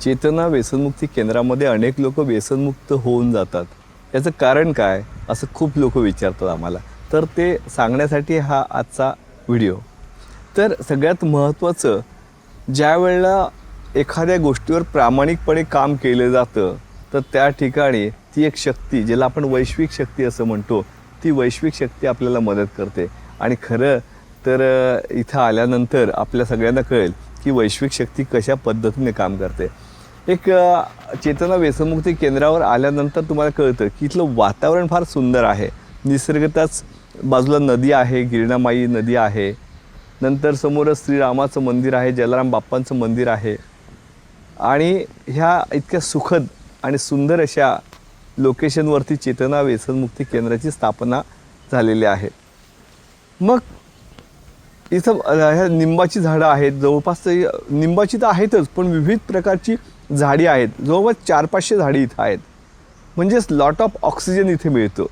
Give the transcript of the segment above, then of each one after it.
चेतना व्यसनमुक्ती केंद्रामध्ये अनेक लोक व्यसनमुक्त होऊन जातात. याचं कारण काय? असं खूप लोक विचारतात आम्हाला. तर ते सांगण्यासाठी हा आजचा व्हिडिओ. तर सगळ्यात महत्त्वाचं ज्या वेळेला एखाद्या गोष्टीवर प्रामाणिकपणे काम केलं जातं तर त्या ठिकाणी ती एक शक्ती ज्याला आपण वैश्विक शक्ती असं म्हणतो ती वैश्विक शक्ती आपल्याला मदत करते. आणि खरं तर इथं आल्यानंतर आपल्या सगळ्यांना कळेल की वैश्विक शक्ती कशा पद्धतीने काम करते. एक चेतना व्यसनमुक्ती केंद्रावर आल्यानंतर तुम्हाला कळतं की इथलं वातावरण फार सुंदर आहे. निसर्गताच बाजूला नदी आहे गिरणामाई नदी आहे. नंतर समोरच श्रीरामाचं मंदिर आहे जलाराम बाप्पांचं मंदिर आहे. आणि ह्या इतक्या सुखद आणि सुंदर अशा लोकेशनवरती चेतना व्यसनमुक्ती केंद्राची स्थापना झालेली आहे. मग इथं ह्या निंबाची झाडं आहेत. जवळपास निंबाची तर आहेतच पण विविध प्रकारची झाडी आहेत. जवळपास चार पाचशे झाडी इथं आहेत. म्हणजेच लॉट ऑफ ऑक्सिजन इथे मिळतो.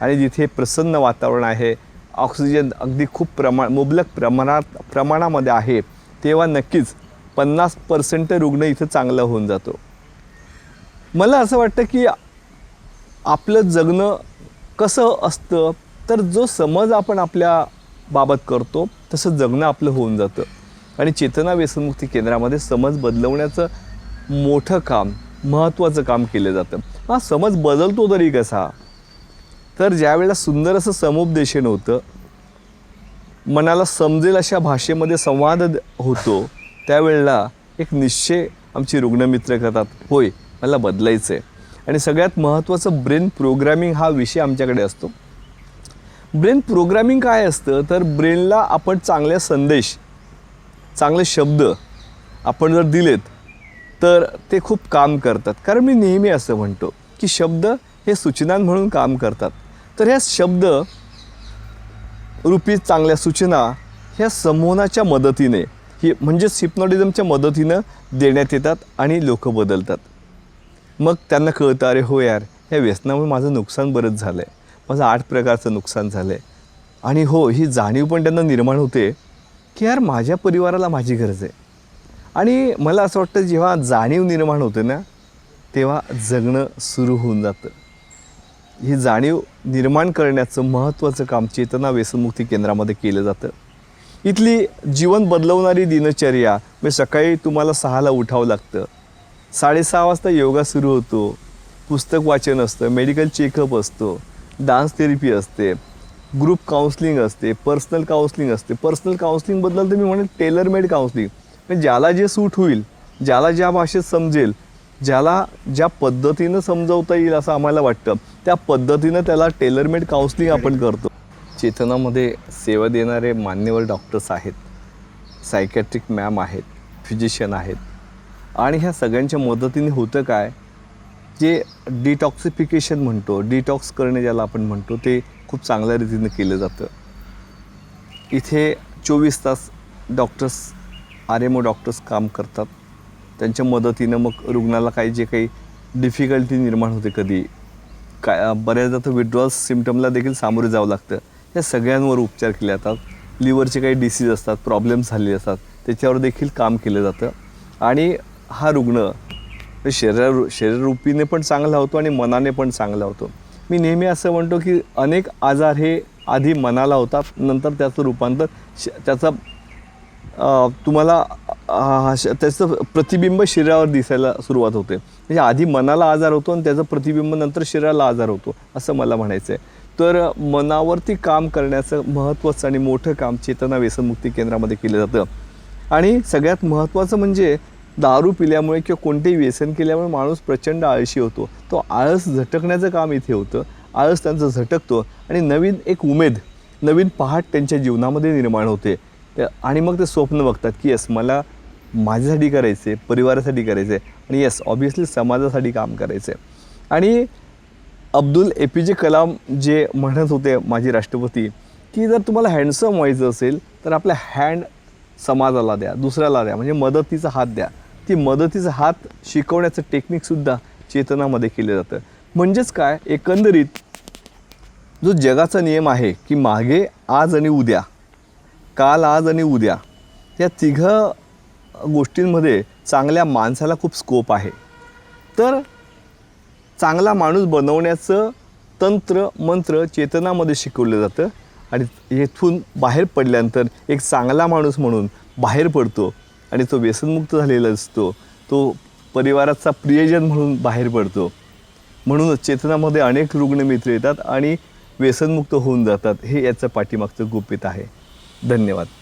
आणि जिथे प्रसन्न वातावरण आहे ऑक्सिजन अगदी खूप प्रमाण मुबलक प्रमाणात प्रमाणामध्ये आहे तेव्हा नक्कीच पन्नास पर्सेंट रुग्ण इथं चांगला होऊन जातो. मला असं वाटतं की आपलं जगणं कसं असतं तर जो समज आपण आपल्या बाबत करतो तसं जगणं आपलं होऊन जातं. आणि चेतना व्यसनमुक्ती केंद्रामध्ये समज बदलवण्याचं मोठं काम महत्त्वाचं काम केलं जातं. हा समज बदलतो तरी कसा? तर ज्यावेळेला सुंदर असं समुपदेशन होतं मनाला समजेल अशा भाषेमध्ये संवाद होतो त्यावेळेला एक निश्चय आमची रुग्णमित्र करतात होय मला बदलायचं आहे आणि सगळ्यात महत्त्वाचं ब्रेन प्रोग्रामिंग हा विषय आमच्याकडे असतो. ब्रेन प्रोग्रामिंग काय असतं? तर ब्रेनला आपण चांगले संदेश चांगले शब्द आपण जर दिलेत तर ते खूप काम करतात. कारण मी नेहमी असं म्हणतो की शब्द हे सूचना म्हणून काम करतात. तर ह्या शब्द रूपी चांगल्या सूचना ह्या संमोहनाच्या मदतीने ही म्हणजेच हिप्नॉटिझमच्या मदतीनं देण्यात येतात आणि लोक बदलतात. मग त्यांना कळतं अरे हो यार ह्या व्यसनामुळे माझं नुकसान बरंच झालं आहे माझं आठ प्रकारचं नुकसान झालं आहे आणि हो ही जाणीव पण त्यांना निर्माण होते की यार माझ्या परिवाराला माझी गरज आहे. आणि मला असं वाटतं जेव्हा जाणीव निर्माण होते ना तेव्हा जगणं सुरू होऊन जातं. ही जाणीव निर्माण करण्याचं महत्त्वाचं काम चेतना व्यसनमुक्ती केंद्रामध्ये केलं जातं. इथली जीवन बदलवणारी दिनचर्या म्हणजे सकाळी तुम्हाला सहाला उठावं लागतं. साडेसहा वाजता योगा सुरू होतो. पुस्तक वाचन असतं मेडिकल चेकअप असतो डान्स थेरपी असते ग्रुप काउन्सलिंग असते पर्सनल काउन्सलिंग असते. पर्सनल काउन्सलिंगबद्दल तर मी म्हणेन टेलरमेड काउन्सलिंग ज्याला जे सूट होईल ज्याला ज्या भाषेत समजेल ज्याला ज्या पद्धतीनं समजवता येईल असं आम्हाला वाटतं त्या पद्धतीनं त्याला टेलरमेड काउन्सलिंग आपण करतो. चेतनामध्ये सेवा देणारे मान्यवर डॉक्टर्स आहेत सायकॅट्रिक मॅम आहेत फिजिशियन आहेत. आणि ह्या सगळ्यांच्या मदतीने होतं काय? जे डिटॉक्सिफिकेशन म्हणतो डिटॉक्स करणे ज्याला आपण म्हणतो ते खूप चांगल्या रीतीनं केलं जातं. इथे चोवीस तास doctors R M O doctors काम करतात. त्यांच्या मदतीनं मग रुग्णाला काही जे काही डिफिकल्टी निर्माण होते कधी काय बऱ्याचदा तर विड्रॉल सिमटमला देखील सामोरे जावं लागतं. या सगळ्यांवर उपचार केले जातात. लिव्हरचे काही डिसीज असतात प्रॉब्लेम्स झालेले असतात त्याच्यावर देखील काम केलं जातं. आणि हा रुग्ण शरीरा शरीररूपीने पण चांगला होतो आणि मनाने पण चांगला होतो. मी नेहमी असं म्हणतो की अनेक आजार हे आधी मनाला होतात नंतर त्याचं रूपांतर श त्याचा तुम्हाला श- त्याचं प्रतिबिंब शरीरावर दिसायला सुरुवात होते. म्हणजे आधी मनाला आजार होतो आणि त्याचं प्रतिबिंब नंतर शरीराला आजार होतो असं मला म्हणायचं आहे तर मनावरती काम करण्याचं महत्त्वाचं आणि मोठं काम चेतना व्यसनमुक्ती केंद्रामध्ये केलं जातं. आणि सगळ्यात महत्त्वाचं म्हणजे दारू पिल्यामुळे किंवा कोणतेही व्यसन केल्यामुळे माणूस प्रचंड आळशी होतो. तो आळस झटकण्याचं काम इथे होतं. आळस त्यांचं झटकतो. आणि नवीन एक उमेद नवीन पहाट त्यांच्या जीवनामध्ये निर्माण होते. आणि मग ते स्वप्न बघतात की येस मला माझ्यासाठी करायचे परिवारासाठी करायचे आणि येस ऑब्वियसली समाजासाठी काम करायचं आहे आणि अब्दुल ए पी जे कलाम जे म्हणत होते माजी राष्ट्रपती की जर तुम्हाला हँडसम व्हायचं असेल तर आपल्या हँड समाजाला द्या दुसऱ्याला द्या म्हणजे मदतीचा हात द्या. ती मदतीचा हात शिकवण्याचं टेक्निकसुद्धा चेतनामध्ये केलं जातं. म्हणजेच काय? एकंदरीत जो जगाचा नियम आहे की मागे आज आणि उद्या काल आज आणि उद्या. या तिघं गोष्टींमध्ये चांगल्या माणसाला खूप स्कोप आहे. तर चांगला माणूस बनवण्याचं तंत्र मंत्र चेतनामध्ये शिकवलं जातं आणि येथून बाहेर पडल्यानंतर एक चांगला माणूस म्हणून बाहेर पडतो आणि तो व्यसनमुक्त झालेला असतो तो परिवाराचा प्रियजन म्हणून बाहेर पडतो. म्हणूनच चेतनामध्ये अनेक रुग्ण मित्र येतात आणि व्यसनमुक्त होऊन जातात. हे याचं पाठीमागचं गुपित आहे. धन्यवाद.